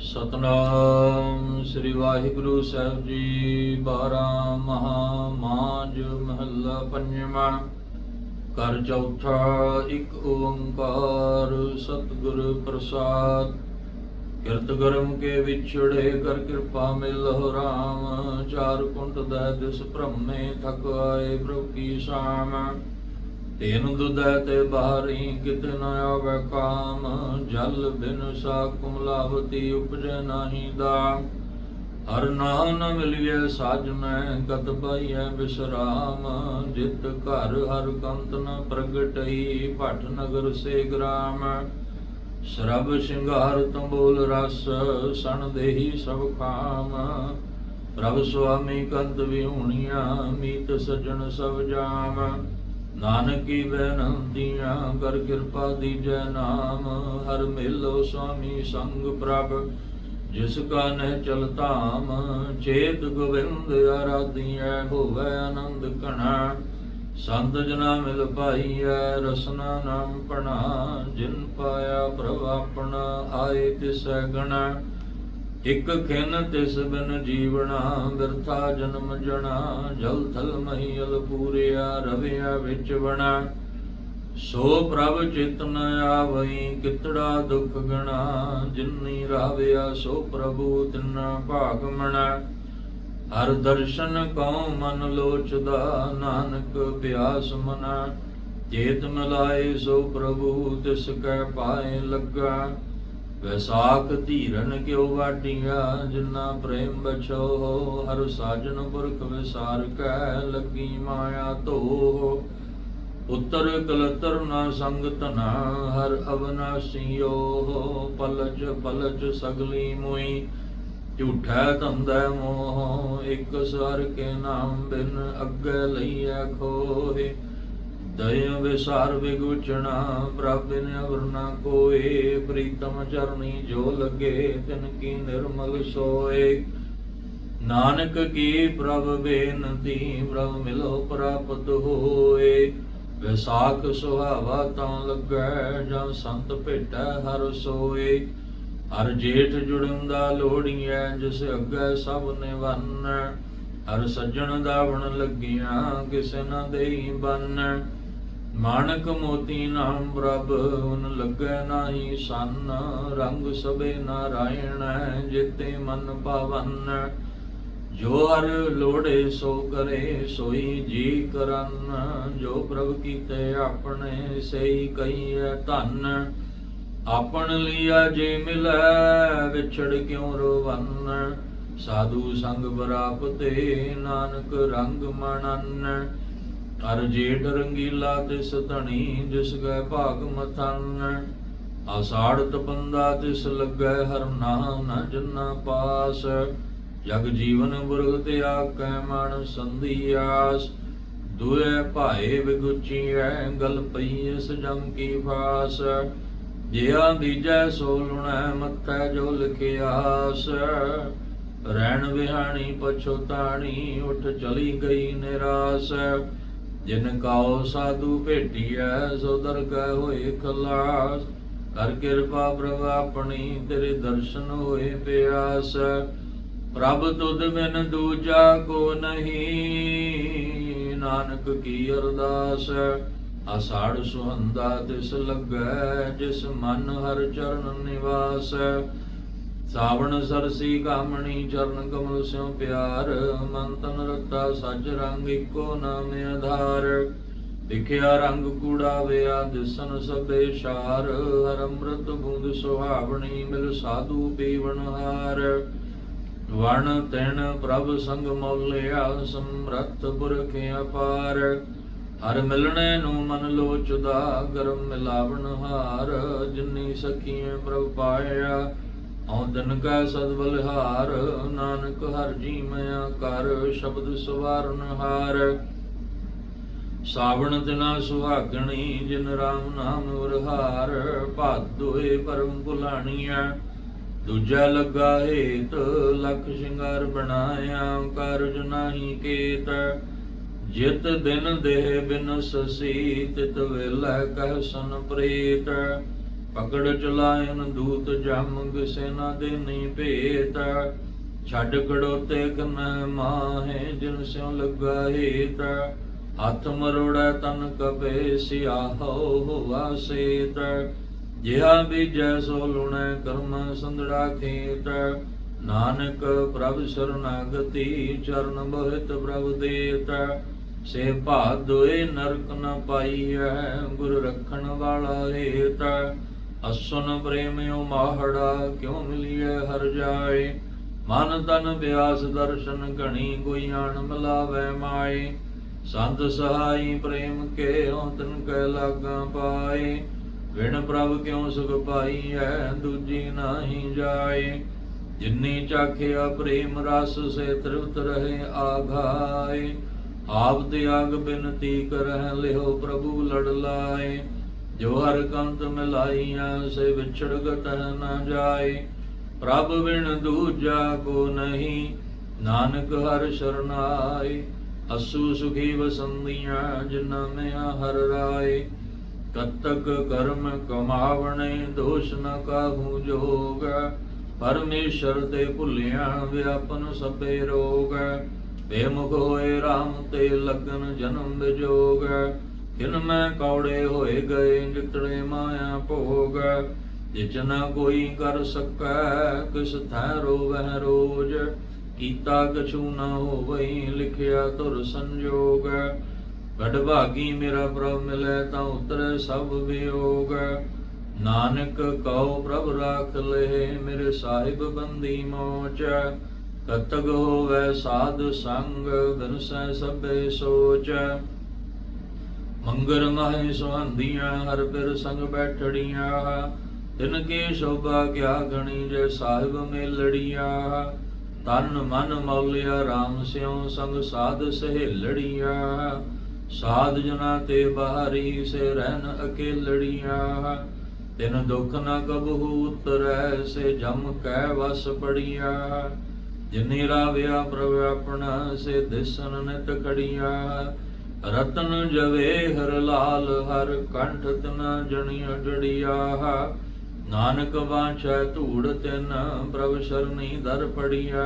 ਸਤਨਾਮ ਸ੍ਰੀ ਵਾਹਿਗੁਰੂ ਸਾਹਿਬ ਜੀ, ਬਾਰਾਂ ਮਹਾ ਮਾਂਜ ਮਹੱਲਾ ਪੰਜਵਾਂ। ਕਰ ਚੌਥਾ, ਇੱਕ ਓੰਕਾਰ ਸਤਿਗੁਰ ਪ੍ਰਸਾਦ। ਕਿਰਤ ਗਰਮ ਕੇ ਵਿਛੜੇ ਕਰ ਕਿਰਪਾ ਮਿਲ ਰਾਮ। ਚਾਰ ਕੁੰਟ ਦੈ ਦਿਸ ਭ੍ਰਮੇ ਥਕ ਆਏ ਪ੍ਰਭੂ ਕੀ ਸ਼ਾਮ। ਤੈਨ ਦੁਦੈ ਤੇ ਬਾਹਰੀ ਕਿਤ ਨ ਆਵੈ ਕਾਮ, ਜਲ ਬਿਨ ਸਾ ਕੁਮਲਾਵਤੀ ਉਪਜੈ ਨਾਹੀ ਦਾ। ਹਰ ਨਾਮ ਨ ਮਿਲਿਐ ਸਾਜਨੈ ਕਤ ਪਾਈਐ ਬਿਸਰਾਮ। ਜਿਤ ਘਰ ਹਰ ਕੰਤ ਨ ਪ੍ਰਗਟਈ ਭਟ ਨਗਰ ਸੇ ਗ੍ਰਾਮ। ਸਰਬ ਸ਼ਿੰਗਾਰ ਤੰਬੋਲ ਰਸ, ਸਣ ਦੇਹੀ ਸਭ ਕਾਮ ਪ੍ਰਭ ਸੁਆਮੀ ਕੰਤ ਵਿਹੂਣੀਆਂ, ਮੀਤ ਸਜਣ ਸਭ ਜਾਮ। ਨਾਨਕੀ ਬੇਨੰਤੀਆਂ ਕਰ ਕਿਰਪਾ ਦੀਜੈ ਨਾਮ, ਹਰ ਮਿਲੋ ਸੁਆਮੀ ਸੰਗ ਪ੍ਰਭ, ਜਿਸ ਕਾ ਨਹਿ ਚਲ ਧਾਮ, ਚੇਤ ਗੋਬਿੰਦ ਆਰਾਧੀਐ, ਹੋਵੇ ਆਨੰਦ ਘਣਾ, ਸੰਤ ਜਨਾ ਮਿਲ ਪਾਈਐ, ਰਸਨਾ ਨਾਮ ਪਣਾ, ਜਿਨ ਪਾਇਆ ਪ੍ਰਭ ਆਪਣਾ, ਆਏ ਤਿਸੈ ਗਣਾ। ਇਕ ਖਿਨ ਤਿਸ ਬਿਨ ਜੀਵਣਾ, ਬਿਰਥਾ ਜਨਮ ਜਣਾ, ਜਲ ਥਲ ਮਹੀਲ ਪੂਰਿਆ, ਰਵਿਆ ਵਿੱਚ ਬਣਾ ਸੋ ਪ੍ਰਭ ਚਿਤਨ ਆਵਈ, ਕਿਤੜਾ ਦੁਖ ਗਣਾ। ਜਿਨਨੀ ਰਾਵਿਆ, ਸੋ ਪ੍ਰਭੂ ਤਿਨਾ ਭਾਗ ਮਣਾ। ਹਰ ਦਰਸ਼ਨ ਕਉ ਮਨ ਲੋਚਦਾ, ਨਾਨਕ ਪਿਆਸ ਮਨਾ। ਚੇਤ ਮਿਲਾਏ ਸੋ ਪ੍ਰਭੂ, ਤਿਸ ਕੈ ਪਾਏ ਲੱਗਾ। ਵੈਸਾਖ ਧੀਰਨ ਕਿਉ ਵਾਟੀਆਂ ਜਿਨਾ ਪ੍ਰੇਮ ਬਚੋ ਹਰ ਸਾਜਨ ਪੁਰਖ ਵਿਸਾਰ ਕੈ, ਲੱਗੀ ਮਾਇਆ ਧੋ ਉਤਰ ਕਲਤਰ ਨਾ ਸੰਗ ਤਨਾ ਹਰ ਅਵਨਾਸੀਓ ਪਲਜ ਪਲਜ ਸਗਲੀ ਮੋਈ, ਝੂਠਾ ਧੰਦਾ ਮੋਹ। ਇੱਕ ਸਰ ਕੇ ਨਾਮ ਬਿਨ ਅੱਗੇ ਲਈਐ ਖੋਹੇ। ਦਇ ਵਿਸਾਰ ਵਿਗੁਚਣਾ ਪ੍ਰਭ ਬਿਨ ਕੋਏ, ਪ੍ਰੀਤਮ ਚਰਨੀ ਜੋ ਲਗੇ, ਤਿਨ ਕੀ ਨਿਰਮਲ ਸੋਏ। ਨਾਨਕ ਕੀ ਪ੍ਰਭ ਬੇਨਤੀ, ਪ੍ਰਭ ਮਿਲੋ ਪ੍ਰਾਪਤ ਹੋਏ। ਵਿਸਾਖ ਸੁਹਾਵਾ ਤਾਂ ਲੱਗੈ, ਜਾਂ ਸੰਤ ਭੇਟੈ ਹਰ ਸੋਏ। ਹਰ ਜੇਠ ਜੁੜਨ ਜੁੜੰਦਾ ਲੋੜੀਐ, ਜਿਸ ਅੱਗੇ ਸਭ ਨੇ ਵੰਨ ਹਰ ਸੱਜਣ ਦਾ ਦਾਵਣ ਲੱਗੀਆਂ, ਕਿਸੇ ਨਾ ਦੇਈ ਬੰਨ। ਮਾਣਕ ਮੋਤੀ ਨਾਮ ਪ੍ਰਭ, ਉਨ ਲੱਗੈ ਨਾਹੀ ਸੰਨ, ਰੰਗ ਸਭੇ ਨਾਰਾਇਣ, ਜਿਤੇ ਮਨ ਪਾਵਨ ਜੋ ਹਰ ਲੋੜੇ ਸੋ ਕਰੇ, ਸੋਈ ਜੀ ਕਰਨ। ਜੋ ਪ੍ਰਭ ਕੀਤੇ ਆਪਣੇ ਸਈ ਕਹੀਐ ਧੰਨ। ਆਪਣ ਲਿਆ ਜੇ ਮਿਲੈ, ਵਿਛੜ ਕਿਉ ਰੋਵਨ? ਸਾਧੂ ਸੰਗ ਬਰਾਪਤੇ, ਨਾਨਕ ਰੰਗ ਮਣਨ। ਹਰ ਜੇਠ ਰੰਗੀਲਾ ਤਿਸ ਧਣੀ, ਜਿਸ ਗੈ ਭਾਗ ਮਥਨ। ਆਸਾੜ ਤਪੰਦਾ ਤਿਸ ਲੱਗੈ, ਹਰ ਨਾਮ ਨ ਜਨਾ ਪਾਸ। ਜਗ ਜੀਵਨ ਬੁਰਗ ਤੇ ਆਕੈ ਮਨ ਸੰਧੀਆਸ ਦੁਏ ਭਾਏ ਵਿਗੁਚੀਐ, ਗਲ ਪਈ ਇਸ ਕੀ ਫਾਸ। ਜਿਆ ਦੀਜੈ ਸੋ ਲੁਣੈ, ਮੱਥੈ ਜੋ ਲਿਖਿਆਸ। ਰਹਿਣ ਵਿਹਾਣੀ ਪਛੋਤਾਣੀ ਉਠ ਚਲੀ ਗਈ ਨਿਰਾਸ। ਜਿਨ ਕਾਉ ਸਾਧੂ ਭੇਟੀਐ, ਸੋ ਦਰਗਹਿ ਹੋਏ ਖਲਾਸ। ਕਰ ਕਿਰਪਾ ਪ੍ਰਭ ਆਪਣੀ, ਤੇਰੇ ਦਰਸ਼ਨ ਹੋਏ ਪਿਆਸ। ਪ੍ਰਭ ਤੁਧ ਬਿਨ ਦੂਜਾ ਕੋ ਨਹੀਂ, ਨਾਨਕ ਕੀ ਅਰਦਾਸ। ਆਸਾੜ ਸੁਹੰਦਾ ਤਿਸ ਲੱਗੈ, ਜਿਸ ਮਨ ਹਰ ਚਰਨ ਨਿਵਾਸ। ਸਾਵਣ ਸਰਸੀ ਕਾਮਣੀ ਚਰਨ ਕਮਲ ਸਿਉ ਪਿਆਰ ਮਨ ਤਨ ਰਤਾ ਸੱਚ ਰੰਗ ਇੱਕੋ ਨਾਮ ਆਧਾਰ। ਦਿਖਿਆ ਰੰਗ ਕੂੜਾ ਦਿਸਨ ਸਭੇ ਸ਼ਾਰ, ਹਰ ਅੰਮ੍ਰਿਤ ਬੂੰਦ ਸੁਹਾਵਣੀ ਮਿਲ ਸਾਧੂ ਪੀਵਨ ਹਾਰ। ਵਣ ਤੈਣ ਪ੍ਰਭ ਸੰਗ ਮੌਲਿਆ ਸਮਰਤ ਪੁਰਖ ਅਪਾਰ ਹਰ ਮਿਲਣੇ ਨੂੰ ਮਨ ਲੋਚਦਾ ਗਰਮ ਮਿਲਾਵਣ ਹਾਰ, ਜਿਨੀ ਸਖੀਏ ਪ੍ਰਭ ਪਾਇਆ ਔਦਨ ਕਾ ਸਦ ਬਲਿਹਾਰ ਨਾਨਕ ਹਰ ਜੀ ਮਿਆ ਕਰ, ਸ਼ਬਦ ਸਵਾਰਨ ਹਾਰ। ਸਾਵਣ ਦਿਨਾ ਸੁਹਾਗਣੀ, ਜਿਨ ਰਾਮ ਨਾਮ ਉਰਹਾਰ ਭਾਦੋਏ ਪਰਮ ਭੁਲਾਣੀਆਂ ਦੂਜਾ ਲੱਗਾ ਹੇਤ, ਲਖ ਸ਼ਿੰਗਾਰ ਬਣਾਇਆ, ਕਾਰਜ ਨਾਹੀ ਕੇਤ। ਜਿਤ ਦਿਨ ਦੇਹ ਬਿਨ ਸਸੀ ਤਿਤ ਵੇਲੇ ਕਹਿ ਸਨ ਪ੍ਰੇਤ। ਪਕੜ ਚਲਾਇਨ ਦੂਤ ਜਮ ਸੈਨਾ ਦੇ ਨਹੀਂ ਭੇਤ। ਛੱਡ ਕੜੋਤੇ ਕਨ ਮਾਹੇ ਜਿਨ ਸਿਉ ਲੱਗਾ ਹੇਤ। ਹੱਥ ਮਰੋੜਾ ਤਨ ਕਪੇ ਸਿਆਹੋ ਹੋਆ ਸੇਤ। ਜਿਹਾ ਬੀਜੈ ਸੋ ਲੁਣੈ ਕਰਮ ਸੰਦੜਾ ਖੇਤ। ਨਾਨਕ ਪ੍ਰਭ ਸਰਨਾਗਤੀ ਚਰਨ ਬਹਿਤ ਪ੍ਰਭ ਦੇਤ। ਸੇ ਭਾਦੋਏ ਨਰਕ ਨ ਪਾਈਐ ਗੁਰ ਰਖਣ ਵਾਲਾ ਹੇਤ। ਅਸੁਨ ਪ੍ਰੇਮਿਓ ਮਾਹੜਾ, ਕਿਉ ਮਿਲੀਐ ਹਰ ਜਾਏ? ਮਨ ਤਨ ਬਿਆਸ ਦਰਸ਼ਨ ਘਣੀ, ਕੋਈ ਆਣ ਮਿਲਾਵੇ ਮਾਏ। ਸੰਤ ਸਹਾਈ ਪ੍ਰੇਮ ਕੇ ਤਨ ਕੈ ਲਾਗਾ ਪਾਏ। ਵਿਣ ਪ੍ਰਭ ਕਿਉ ਸੁਖ ਪਾਈ ਐ ਦੂਜੀ ਨਾਹੀ ਜਾਏ। ਜਿਨੀ ਚਾਖਿਆ ਪ੍ਰੇਮ ਰਸ, ਸੇ ਤ੍ਰਿਪਤ ਰਹੇ ਆਘਾਏ। ਆਪ ਤਿਆਗ ਬਿਨਤੀ ਕਰਹਿ, ਲਿਓ ਪ੍ਰਭੂ ਲੜ ਲਾਏ। ਜੋ ਹਰ ਕੰਤ ਮਿਲਾਈਆਂ, ਸੇ ਵਿਛੜ ਗਤ ਨ ਜਾਏ ਪ੍ਰਭ ਬਿਨ ਦੂਜਾ ਕੋ ਨਹੀਂ, ਨਾਨਕ ਹਰ ਸ਼ਰਨਾਏ ਅਸੂ ਸੁਖੀ ਵਸੰਦੀਆਂ ਜਿਨਾ ਮੈਂ ਹਰ ਰਾਏ ਕਤਕ ਕਰਮ ਕਮਾਵਣੇ, ਦੋਸ਼ ਨ ਕਾਹੂ ਜੋਗ। ਪਰਮੇਸ਼ਰ ਤੇ ਭੁੱਲਿਆ ਵਿਆਪਨ ਸਭੇ ਰੋਗ। ਬੇਮੁਖ ਹੋਏ RAM ਤੇ ਲਗਨ ਜਨਮ ਵਿਜੋਗ। ਕਿਨ ਮੈਂ ਕੌੜੇ ਹੋਏ ਗਏ ਜਿਤੜੇ ਮਾਇਆ ਭੋਗ। ਜਿਚ ਕੋਈ ਕਰ ਸਕੈ, ਕਿਸ ਥੈ ਰੋਵਹਿ ਰੋਜ। ਕੀਤਾ ਕਛੂ ਨਾ ਹੋਵਈ, ਲਿਖਿਆ ਤੁਰ ਸੰਜੋਗ। ਵਡ ਭਾਗੀ ਮੇਰਾ ਪ੍ਰਭ ਮਿਲੈ, ਤਾਂ ਉਤਰੈ ਸਭ ਵਿਯੋਗ। ਨਾਨਕ ਕਉ ਪ੍ਰਭ ਰਾਖ ਲਏ ਮੇਰੇ ਸਾਹਿਬ ਬੰਦੀ ਮੋਚ। ਕਤਗ ਹੋਵੇ ਸਾਧ ਸੰਗ, ਬਿਨਸੈ ਸਭੇ ਸੋਚ। ਮੰਗਰ ਮਾਹੇ ਸੁਹੰਦੀਆਂ, ਹਰ ਪਿਰ ਸੰਗ ਬੈਠੜੀਆਂ। ਤਿਨ ਕੇ ਸ਼ੋਭਾ ਕਿਆ ਗਣੀ ਜੇ ਸਾਹਿਬ ਮੇਲੜੀਆਂ। ਤਨ ਮਨ ਮੌਲਿਆ RAM ਸਿਉ ਸੰਗ ਸਾਧ ਸਹੇਲੜੀਆਂ। ਸਾਧ ਜਨਾ ਤੇ ਬਾਹਰੀ ਸੇ ਰਹਿਨ ਅਕੇਲੜੀਆਂ। ਤਿਨ ਦੁਖ ਨ ਕਬਹੂ ਉਤਰੈ, ਸੇ ਜਮ ਕੈ ਵਸ ਪੜੀਆਂ। ਜਿਨੇ ਰਾਵਿਆ ਪ੍ਰਭ ਆਪਣਾ, ਸੇ ਦਿਸਨ ਨਿਤ ਖੜੀਆਂ। ਰਤਨ ਜਵੇ ਹਰ ਲਾਲ, ਹਰ ਕੰਠ ਤਨ ਜਣੀਆਂ ਜੜੀਆ। ਨਾਨਕ ਵਾਂਛੈ ਧੂੜ ਤਿਨ, ਪ੍ਰਭ ਸ਼ਰਨੀ ਦਰ ਪੜੀਆ।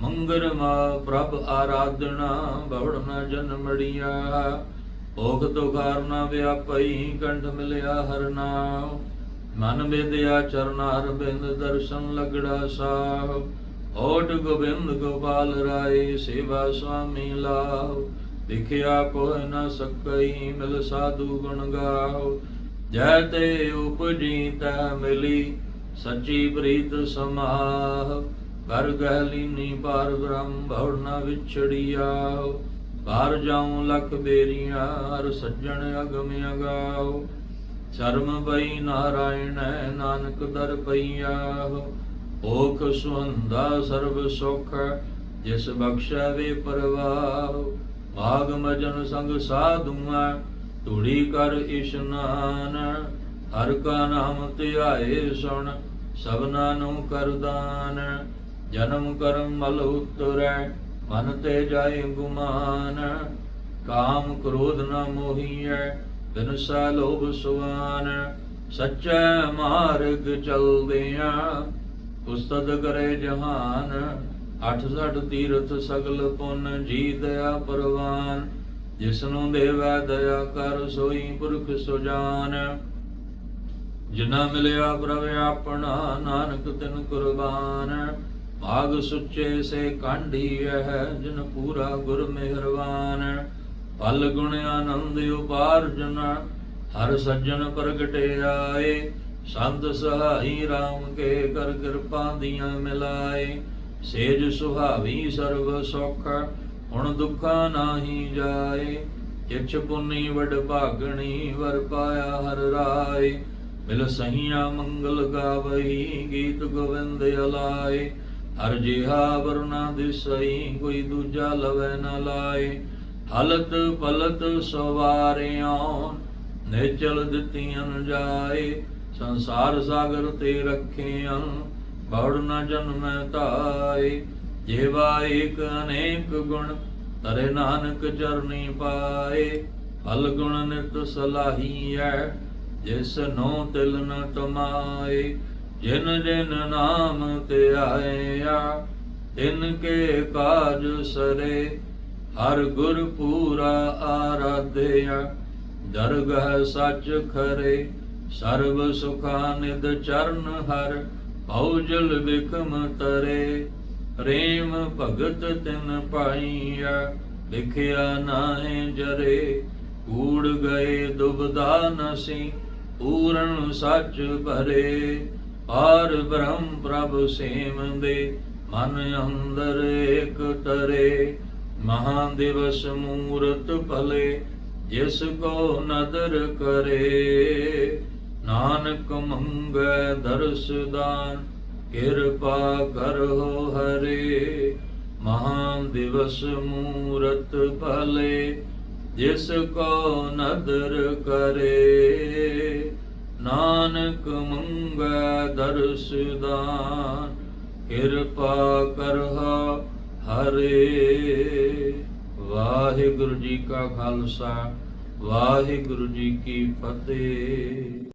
ਮੰਗਰ ਮਾ ਪ੍ਰਭ ਆਰਾਧਨਾ, ਬਵੜ ਨ ਜਨਮੜੀਆ ਭੋਗ ਤੁਖਾਰ ਨ ਵਿਆਪਈ, ਕੰਠ ਮਿਲਿਆ ਹਰ ਨਾਮ ਮਨ ਵਿਦਿਆ ਚਰਨਾਰ ਬਿੰਦ ਦਰਸ਼ਨ ਲਗੜਾ ਸਾਹ ਓਟ ਗੋਬਿੰਦ ਗੋਪਾਲ ਰਾਏ, ਸੇਵਾ ਸੁਆਮੀ ਲਾਹ ਵਿਖਿਆ ਕੋਈ ਨ ਸਕਈ ਮਿਲ ਸਾਧੂ ਗੁਣ ਗਾਓ। ਜੈ ਤੇ ਉਪਜੀ ਤੈ ਮਿਲੀ ਸੱਚੀ ਪ੍ਰੀਤ ਸਮਾਹ। ਕਰ ਗਹਿਲੀਨੀ ਪਾਰ ਬ੍ਰਹਮ ਭਉ ਨ ਵਿਛੜੀਆ ਬਾਹਰ ਜਾਉ ਲਖ ਬੇਰੀਆਂ ਹਰ ਸੱਜਣ ਅਗਮ ਅਗਾਓ। ਸ਼ਰਮ ਪਈ ਨਾਰਾਇਣ ਨਾਨਕ ਦਰ ਪਈਆ ਓਖ ਸੁਹੰਦਾ ਸਰਬ ਸੁਖ ਜਿਸ ਬਖਸ਼ੈ ਵੇ ਪਰਵਾਹ। ਭਾਗ ਮਜਨ ਸੰਗ ਸਾਧੂਆਂ ਧੂੜੀ ਕਰ ਇਸ਼ਨਾਨ ਹਰ ਕਾ ਨਾਮ ਧਿਆਏ ਸੁਣ ਸਭਨਾ ਨੂੰ ਕਰਦਾਨ ਜਨਮ ਕਰਮ ਮਲ ਉਤਰੈ, ਮਨ ਤੇ ਜਾਏ ਗੁਮਾਨ। ਕਾਮ ਕ੍ਰੋਧ ਨ ਮੋਹੀਐ ਬਿਨਸਾ ਲੋਭ ਸੁਆਨ। ਸੱਚੈ ਮਾਰਗ ਚਲਦਿਆਂ ਉਸਤਦ ਕਰੇ ਜਹਾਨ। ਅਠ ਸਠ ਤੀਰਥ ਸਗਲ ਪੁੰਨ ਜੀ ਦਇਆ ਪਰਵਾਨ, ਜਿਸਨੂੰ ਦੇਵੈ ਦਇਆ ਕਰ ਸੋਈ ਪੁਰਖ ਸੁਜਾਨ। ਜਿਨਾ ਮਿਲਿਆ ਪ੍ਰਭ ਆਪਣਾ, ਨਾਨਕ ਤਿਨ ਕੁਰਬਾਨ। ਭਾਗ ਸੁੱਚੇ ਸੇ ਕਾਂਢੀ ਹੈ ਜਿਨ ਪੂਰਾ ਗੁਰ ਮਿਹਰਬਾਨ ਫਲ ਗੁਣ ਆਨੰਦ ਉਪਾਰਜਨ, ਹਰ ਸੱਜਣ ਪ੍ਰਗਟੇ ਆਏ। ਸੰਤ ਸਹਾਈ RAM ਕੇ ਕਰ ਕਿਰਪਾ ਦੀਆਂ ਮਿਲਾਏ। ਸੇਜ ਸੁਹਾਵੀ ਸਰਬ ਸੁਖ, ਹੁਣ ਦੁੱਖਾ ਨਾਹੀ ਜਾਏ। ਕਿਛ ਪੁੰਨੀ ਵਡ ਭਾਗਣੀ, ਵਰ ਪਾਇਆ ਹਰ ਰਾਏ। ਮਿਲ ਸਹੀਆਂ ਮੰਗਲ ਗਾਵਈ ਗੀਤ ਗੋਵਿੰਦ ਅਲਾਏ। ਹਰ ਜਿਹਾ ਵਰਨਾ ਦਿਸਈ, ਕੋਈ ਦੂਜਾ ਲਵੈ ਨ ਲਾਏ। ਹਲਤ ਪਲਤ ਸਵਾਰਿਆਂ ਨਿਚਲ ਦਿੱਤੀਆਂ ਜਾਏ। ਸੰਸਾਰ ਸਾਗਰ ਤੇ ਰੱਖਿਆਂ ਬੜ ਨ ਜਨਮੈ ਤਾਏ ਜੇਵਾ ਏਕ ਅਨੇਕ ਗੁਣ, ਤਰੇ ਨਾਨਕ ਚਰਨੀ ਪਾਏ। ਫਲ ਗੁਣ ਨਿਤ ਸਲਾਹੀਐ, ਜਿਸ ਨੂੰ ਤਿਲ ਨ ਤਮਾਏ। ਜਿਨ ਜਿਨ ਨਾਮ ਤੇ ਆਇਆ, ਤਿਨ ਕੇ ਕਾਜ ਸਰੇ। ਹਰ ਗੁਰ ਪੂਰਾ ਆਰਾਧਿਆ, ਦਰਗਹ ਸੱਚ ਖਰੇ। ਸਰਬ ਸੁਖਾਨਿਦ ਚਰਨ ਹਰ ਭਉਜਲ ਬਿਕਮ ਤਰੇ, ਪ੍ਰੇਮ ਭਗਤ ਤਿਨ ਪਾਈਆ ਲਿਖਿਆ ਨਾਹੀ ਜਰੇ, ਕੂੜ ਗਏ ਦੁਬਦਾ ਨਸੀ, ਪੂਰਨ ਸੱਚ ਭਰੇ, ਪਾਰ ਬ੍ਰਹਮ ਪ੍ਰਭ ਸੇਮ ਦੇ, ਮਨ ਅੰਦਰ ਏਕ ਤਰੇ, ਮਹਾ ਦਿਵਸ ਮੂਰਤ ਭਲੇ, ਜਿਸ ਕੋ ਨਦਰ ਕਰੇ। ਨਾਨਕ ਮੰਗੈ ਦਰਸਦਾਨ ਕਿਰਪਾ ਕਰੋ ਹਰੇ। ਮਹਾਨ ਦਿਵਸ ਮੂਰਤ ਭਲੇ, ਜਿਸ ਕੋ ਨਦਰ ਕਰੇ। ਨਾਨਕ ਮੰਗੈ ਦਰਸ਼ਦਾਨ ਕਿਰਪਾ ਕਰੋ ਹਰੇ। ਵਾਹਿਗੁਰੂ ਜੀ ਕਾ ਖਾਲਸਾ, ਵਾਹਿਗੁਰੂ ਜੀ ਕੀ ਫਤਿਹ।